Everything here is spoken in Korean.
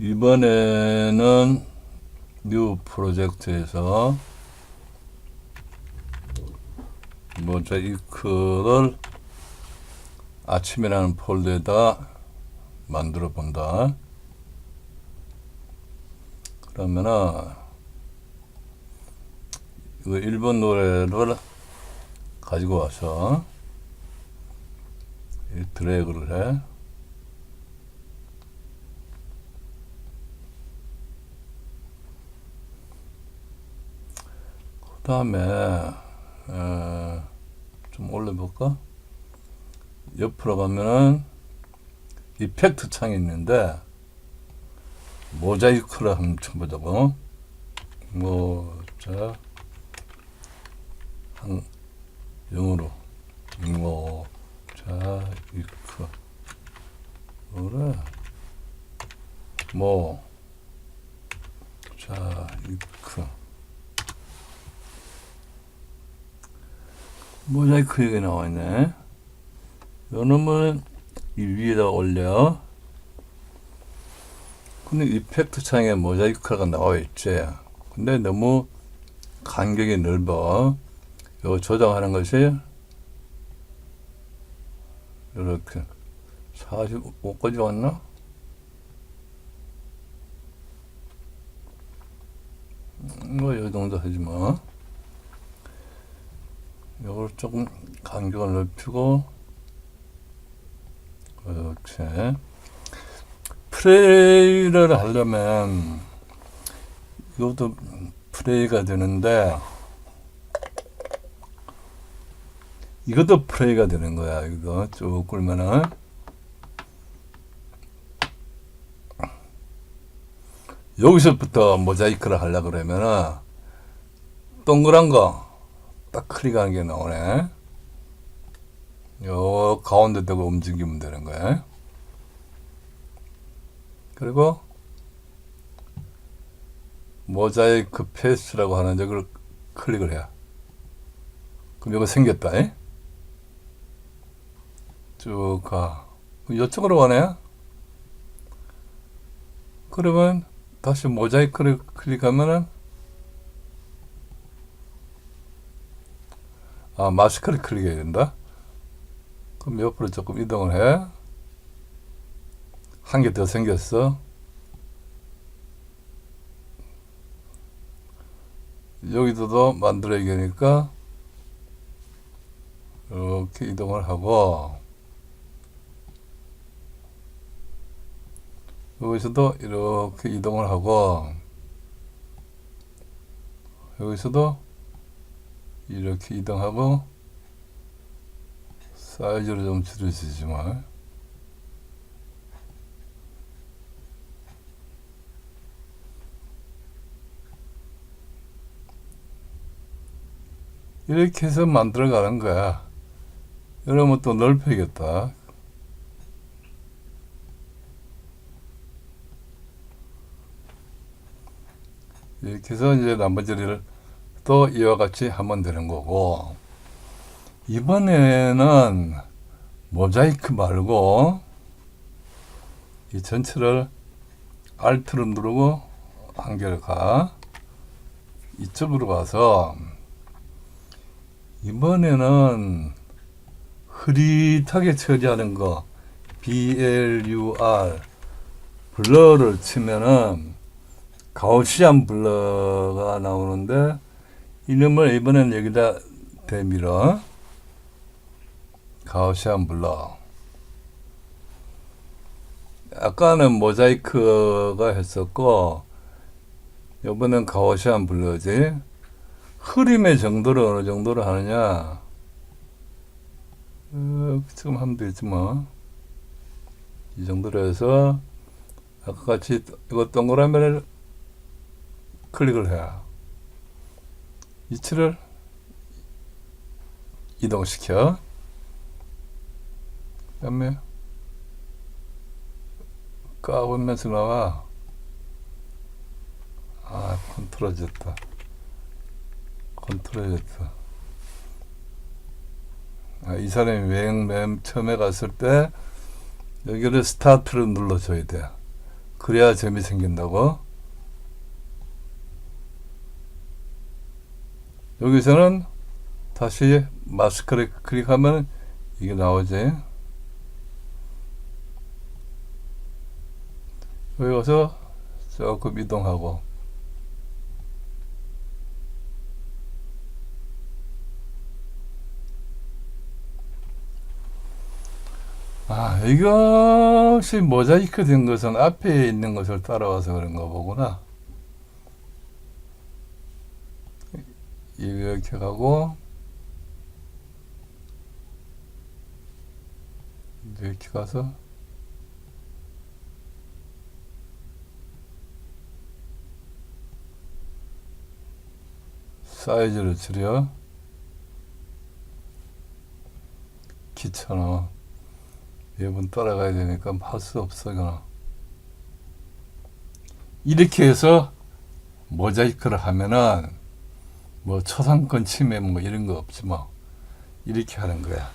이번에는 뉴 프로젝트에서 모자이크를 아침이라는 폴더에다 만들어 본다. 그러면은 이거 일본 노래를 가지고 와서 이 드래그를 해. 그 다음에 어, 좀 올려볼까? 옆으로 가면은 이펙트 창이 있는데 모자이크를 한번 쳐보자고. 모자 한 영어로. 모자이크. 그래. 모자이크 모자이크 얘기 나와 있네. 요 놈은 이 위에다 올려. 근데 이펙트 창에 모자이크가 나와 있지. 근데 너무 간격이 넓어. 요 조정하는 것이 이렇게 45까지 왔나? 뭐이 정도 하지 뭐 요걸 조금 간격을 넓히고 그렇지. 프레이를 하려면 이것도 프레이가 되는데 이것도 프레이가 되는 거야 이거. 쭉 굴면은. 여기서부터 모자이크를 하려 그러면은 동그란 거 딱 클릭하는 게 나오네 요 가운데 대고 움직이면 되는 거야 그리고 모자이크 페이스라고 하는 저걸 클릭을 해야 그럼 이거 생겼다 이? 쭉 가. 이쪽으로 가네. 그러면 다시 모자이크를 클릭하면은 아 마스크를 클릭해야 된다. 그럼 옆으로 조금 이동을 해. 한 개 더 생겼어. 여기도도 만들어야 되니까 이렇게 이동을 하고 여기서도 이렇게 이동을 하고 여기서도 이렇게 이동하고 사이즈를 좀 줄여주지만 이렇게 해서 만들어 가는 거야. 이러면 또 넓혀야겠다. 이렇게 해서 이제 나머지를 또 이와 같이 하면 되는 거고 이번에는 모자이크 말고 이 전체를 Alt를 누르고 한 개를 가 이쪽으로 가서 이번에는 흐릿하게 처리하는 거 BLUR 블러를 치면은 가우시안 블러가 나오는데 이름을 이번엔 여기다 대밀어. 가우시안 블러. 아까는 모자이크가 했었고 이번엔 가우시안 블러지. 흐림의 정도를 어느 정도로 하느냐? 어, 지금 하면 되지 뭐. 이 정도로 해서 아까 같이 이거 동그라미를 클릭을 해야 위치를 이동시켜. 그다음에 까보면서 나와. 아 컨트롤 졌다. 컨트롤 졌다 아, 이 사람이 맨, 맨 처음에 갔을 때 여기를 스타트를 눌러줘야 돼. 그래야 점이 생긴다고. 여기서는 다시 마스크를 클릭하면 이게 나오지. 여기 가서 조금 이동하고 아 이것이 모자이크 된 것은 앞에 있는 것을 따라와서 그런가 보구나 이렇게 가고 이렇게 가서 사이즈를 줄여 귀찮아 얘분 따라가야 되니까 할 수 없어 이거는 이렇게 해서 모자이크를 하면은 뭐 초상권 침해 뭐 이런 거 없지 뭐. 이렇게 하는 거야